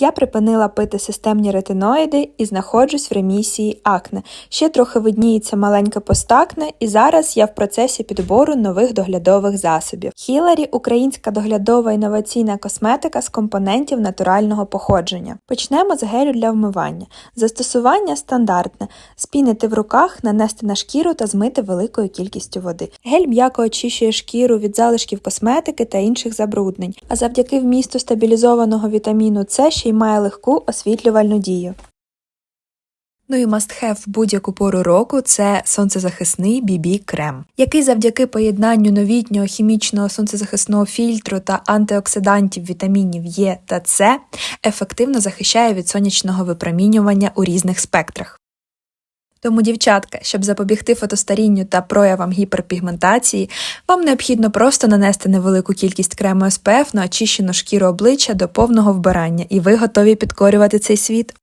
Я припинила пити системні ретиноїди і знаходжусь в ремісії акне. Ще трохи видніється маленьке постакне, і зараз я в процесі підбору нових доглядових засобів. Хіларі українська доглядова інноваційна косметика з компонентів натурального походження. Почнемо з гелю для вмивання. Застосування стандартне: спінити в руках, нанести на шкіру та змити великою кількістю води. Гель м'яко очищує шкіру від залишків косметики та інших забруднень, а завдяки вмісту стабілізованого вітаміну С ще й має легку освітлювальну дію. Ну і must-have в будь-яку пору року це сонцезахисний BB крем, який завдяки поєднанню новітнього хімічного сонцезахисного фільтру та антиоксидантів вітамінів Е та С ефективно захищає від сонячного випромінювання у різних спектрах. Тому, дівчатка, щоб запобігти фотостарінню та проявам гіперпігментації, вам необхідно просто нанести невелику кількість крему SPF на очищену шкіру обличчя до повного вбирання, і ви готові підкорювати цей світ.